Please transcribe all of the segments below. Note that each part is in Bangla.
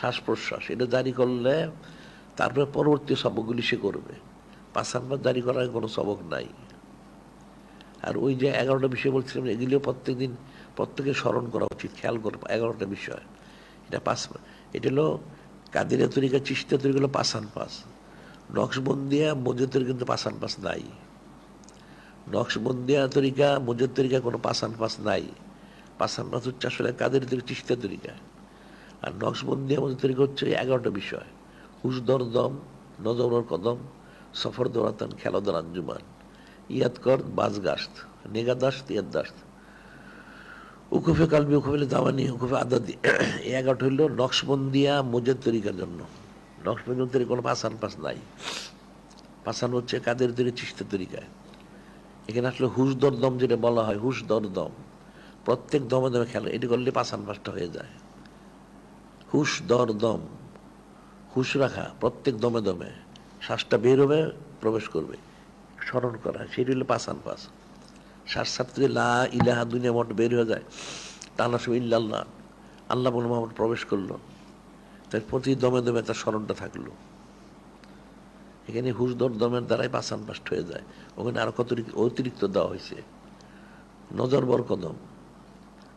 শ্বাস প্রশ্বাস এটা জারি করলে তারপরে পরবর্তী সবকগুলি সে করবে। পাঁচ নাম্বার জারি করার কোনো সবক নাই। আর ওই যে এগারোটা বিষয় বলছিলাম এগুলিও প্রত্যেক দিন প্রত্যেকে স্মরণ করা উচিত, খেয়াল করব এগারোটা বিষয়। এটা পাঁচ এটা হলো কাদিরা তরিকা চিস্তা তরিকা হলো পাসান পাস নকশবন্দিয়া মজুর তরিকা কিন্তু পাসান পাস নাই। নকশবন্দিয়া তরিকা মজুর তরিকা কোনো পাসান পাস নাই। পাসান পাস হচ্ছে আসলে কাদের তরিকা চিস্তা তরিকা আর নকশবন্দিয়া মজুর তৈরি এই এগারোটা বিষয়। হুসদর দম নজর কদম, সফর দৌড়াতান খেলাধর আঞ্জুমান ইয়াদ কর বাজগাস্ত নেগাদাস্ত ইয়াদাস্ত উকুফে কালবি, উকুফে দামানি উকুফে আদাদি। এই এগারোটা হইল নকশবন্দিয়া মজের তরিকার জন্য। নকশবন্দিয়া তরিকা কোনো পাসান পাস নাই। পাসান হচ্ছে কাদের তরিকা চিস্তা তরিকায় এখানে আসলে হুশ দর দম যেটা বলা হয়, হুশ দর দম। প্রত্যেক দমে দমে খেলা, এটি করলে পাসান পাসটা হয়ে যায়। হুশ দর দম। হুশ রাখা, প্রত্যেক দমে দমে। শ্বাসটা বের হবে, প্রবেশ করবে। স্মরণ করা সেটি হলো পাসান পাস শ্বাস ছাড়তে লা ইলাহা দুনিয়া মঠ বের হয়ে যায় টানা সময় ইল্লাল্লাহ। আল্লাহ বলে মোহাম্মদ প্রবেশ করল। তার প্রতি দমে দমে তার স্মরণটা থাকল। এখানে হুশদর দমের দ্বারাই পাসান পাষ্ট হয়ে যায়। ওখানে আরও কত অতিরিক্ত দেওয়া হয়েছে। নজর বর কদম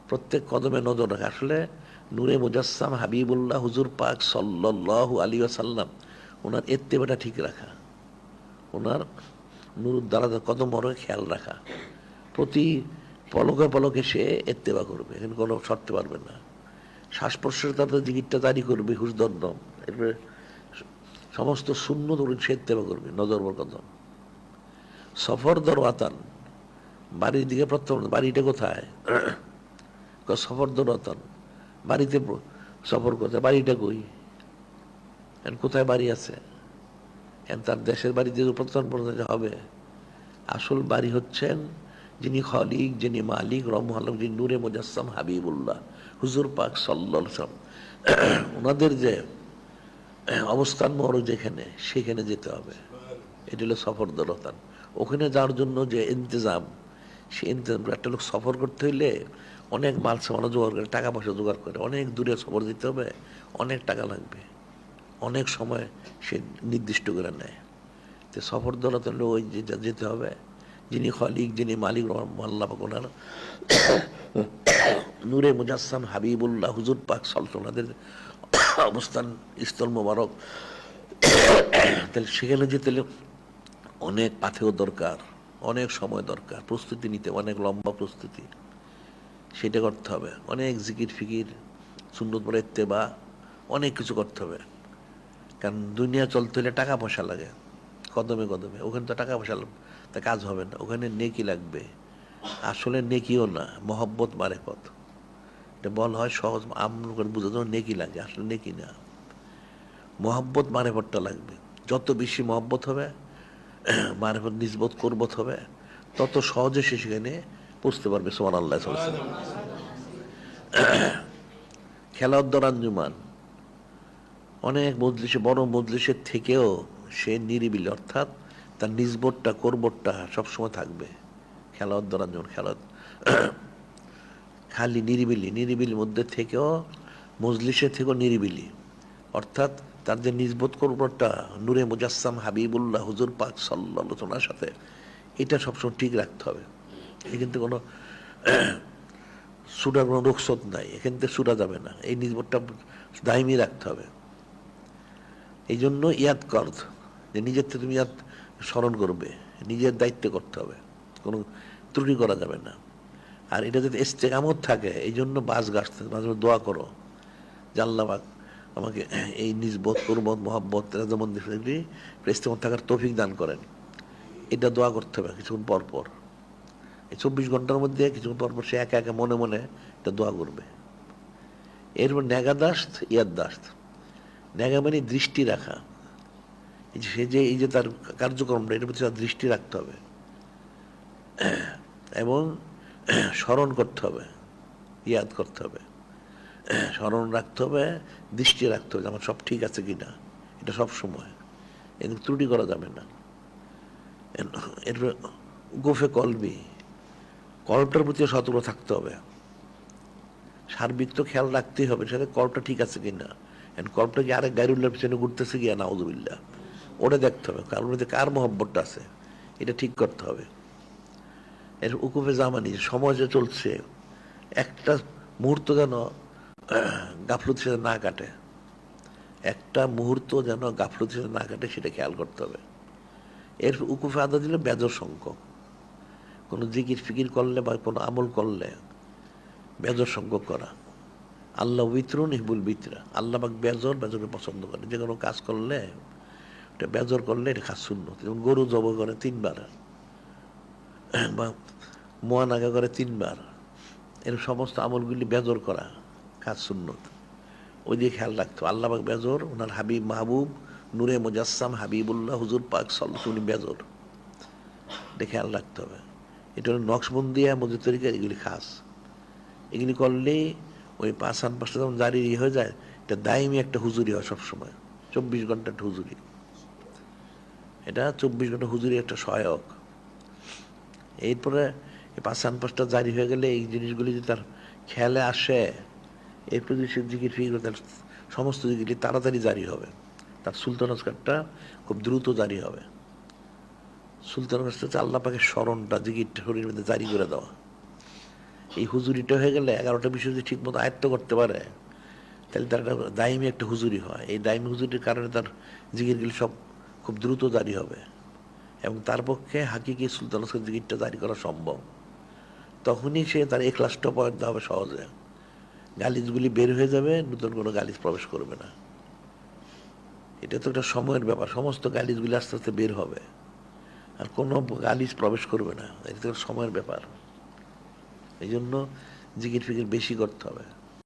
প্রত্যেক কদমে নজর রাখা। আসলে নূরে মুজাসসাম হাবিবুল্লাহ হুজুর পাক সাল্লাহ আলী সাল্লাম ওনার এত্তেবাটা ঠিক রাখা। ওনার নুরুর দ্বারা কদম বড় খেয়াল রাখা। প্রতি পলকে পলকে সে এত্তেবা করবে, এখানে কোনো সরতে পারবে না। শ্বাস প্রশ্বাস তাদের জিগিরটা জারি করবে হুসদম এরপরে সমস্ত শূন্য ধরুন সে এত্তেবা করবে, নজর কদম। সফর দরওয়াতান বাড়ির দিকে প্রত্যাবর্তন বাড়িটা কোথায়? সফর দরওয়াতান বাড়িতে সফর করতে। বাড়িটা কই? কোথায় বাড়ি আছে? তার দেশের বাড়িতে প্রত্যাবর্তন করতে হবে। আসল বাড়ি হচ্ছেন যিনি খলিক, যিনি মালিক রহমালম যিনি নূরে মুজাসসাম, হাবিবুল্লাহ, হুজুর পাক সাল্লাম ওনাদের যে অবস্থান মর যেখানে সেখানে যেতে হবে। এটি হলো সফর দলতান ওখানে যাওয়ার জন্য যে ইন্তজাম সে ইন্তজাম একটা লোক সফর করতে হইলে অনেক মাল সামানো জোগাড় করে টাকা পয়সা জোগাড় করে। অনেক দূরে সফর দিতে হবে, অনেক টাকা লাগবে। অনেক সময় সে নির্দিষ্ট করে নেয়। তো সফর দৌলত হলো ওই যেতে হবে। যিনি খলিক, যিনি মালিক মাল্লা ওনার। নূরে মুজাসসাম হাবিবুল্লাহ, হুজুর পাক সলতনাদের অবস্থান স্থল মোবারক। তাহলে সেখানে যেতে অনেক পাথেও দরকার, অনেক সময় দরকার, প্রস্তুতি নিতে অনেক লম্বা প্রস্তুতি। সেটা করতে হবে। অনেক জিকির ফিকির সুন্দর পরে বা অনেক কিছু করতে হবে। কারণ দুনিয়া চলতে হলে টাকা পয়সা লাগে, কদমে কদমে। ওখানে তো টাকা পয়সা তা কাজ হবে না। ওখানে নেকি লাগবে। আসলে নেকিও না, মহব্বত মারে পথ। এটা বল হয় সহজ আমরা করে বুঝাতে নেকি লাগে, আসলে নেকি না। মহব্বত মানে পথটা লাগবে। যত বেশি মহব্বত হবে মারে মানে নিজবোধ করবত হবে, তত সহজে সে সেখানে পৌঁছতে পারবে সোমান আল্লাহ খেলাউদ্দর আঞ্জুমান। অনেক মজলিসে, বড় মজলিসের থেকেও সে নিরিবিলি, অর্থাৎ তার নিজবোধটা করবোধটা সবসময় থাকবে। খেলার দরাঞ্জন খেলা খালি নিরিবিলি, নিরিবিলির মধ্যে থেকেও, মজলিসের থেকেও নিরিবিলি। অর্থাৎ তার যে নিজবোধ করবোধটা নূরে মুজাসসাম হাবিবুল্লাহ হুজুর পাক সাল্লাহ সাথে, এটা সবসময় ঠিক রাখতে হবে। এ কিন্তু কোনো সুরার কোনো রুখসত নাই। এখান থেকে সুরা যাবে না। এই নিজবোধটা দায়মি রাখতে হবে। এই জন্য ইয়াদ কর, যে নিজের থেকে তুমি ইয়াদ স্মরণ করবে। নিজের দায়িত্ব করতে হবে। কোনো ত্রুটি করা যাবে না। আর এটা যদি ইস্তেকামত থাকে, এই জন্য বাস গাছতে মাঝে দোয়া করো। জাল্লাবাক আমাকে এই নিজ বোধ, করবত, মহব্বত যেমন ইস্তেমত থাকার তৌফিক দান করেন। এটা দোয়া করতে হবে কিছুক্ষণ পর পর। এই চব্বিশ ঘণ্টার মধ্যে কিছুক্ষণ পর পর সে একা একা মনে মনে এটা দোয়া করবে। এরপর নেগাদাস্ত ইয়াদাস্ত। নেগা মানে দৃষ্টি রাখা। এই যে সে যে, এই যে তার কার্যক্রমটা এটার প্রতি তার দৃষ্টি রাখতে হবে। এবং স্মরণ করতে হবে, ইয়াদ করতে হবে। স্মরণ রাখতে হবে, দৃষ্টি রাখতে হবে আমার সব ঠিক আছে কি না এটা সব সময়। এদের ত্রুটি করা যাবে না। এরপর গোফে কলবি। কলটার প্রতি সতর্ক থাকতে হবে। সার্বিক তো খেয়াল রাখতেই হবে, সেটা কলটা ঠিক আছে কিনা। এখন কল্পটা কি আরেক গাইরুল্লার পিছনে ঘুরতেছে গিয়া নাউজুবিল্লা ওটা দেখতে হবে কার মধ্যে কার মহব্বতটা আছে, এটা ঠিক করতে হবে। এর উকুফে জামানি, সময় যে চলছে, একটা মুহূর্ত যেন গাফলতি সাথে না কাটে। একটা মুহূর্ত যেন গাফলতি সাথে না কাটে, সেটা খেয়াল করতে হবে। এর উকুফে আদা দিলে বেজর সংখ্যক। কোনো জিকির ফিকির করলে বা কোনো আমল করলে সংখ্যক করা। আল্লাহ বিতরুন হিবুল বিতরা। আল্লাহ পাক বেজর বেজরকে পছন্দ করে। যে কোনো কাজ করলে, এটা বেজর করলে এটা কাজ শূন্য যেমন গরু জব করে তিনবার, বা মোয়া নাগা করে তিনবার, এর সমস্ত আমলগুলি বেজর করা খাস সুন্নত। ওই দিয়ে খেয়াল রাখতো আল্লাহ পাক বেজর, ওনার হাবিব মাহবুব, নূরে মুজাসসাম হাবিবুল্লাহ হুজুর পাক সাল্লাহ উনি বেজর। এটা খেয়াল রাখতে হবে। এটা হলো নকশবন্দিয়া মজুর তরিকা এগুলি খাস। এগুলি করলে ওই পাঁচ আন পাঁচটা যখন জারি হয়ে যায়, এটা দায়মি একটা হুজুরি হয় সবসময়। চব্বিশ ঘণ্টা একটা হুজুরি। এটা চব্বিশ ঘণ্টা হুজুরি একটা সহায়ক। এরপরে এই পাঁচ আন পাঁচটা জারি হয়ে গেলে এই জিনিসগুলি যদি তার খেয়ালে আসে, এরপর যদি সে জিকির ফিকির তার সমস্ত জিকিরটি তাড়াতাড়ি জারি হবে। তার সুলতান আসকারটা খুব দ্রুত জারি হবে। সুলতান আসকার হচ্ছে আল্লাহ পাকে স্মরণটা জিকিরটা শরীরের মধ্যে জারি করে দেওয়া। এই হুজুরিটা হয়ে গেলে এগারোটা বিষয় যদি ঠিক মতো আয়ত্ত করতে পারে, তাহলে তার একটা দায়মি একটা হুজুরি হয়। এই দায়মি হুজুরির কারণে তার জিকিরগুলি সব খুব দ্রুত জারি হবে। এবং তার পক্ষে হাকিকি সুলতান আসকার জিকিরটা জারি করা সম্ভব। তখনই সে তার এক্লাসটা পয়েন্ট হবে সহজে। গালিজগুলি বের হয়ে যাবে, নতুন কোনো গালিজ প্রবেশ করবে না। এটা তো একটা সময়ের ব্যাপার। সমস্ত গালিজগুলি আস্তে আস্তে বের হবে। আর কোনো গালিজ প্রবেশ করবে না। এটা তো সময়ের ব্যাপার। এই জন্য জিকির ফিকির বেশি করতে হবে।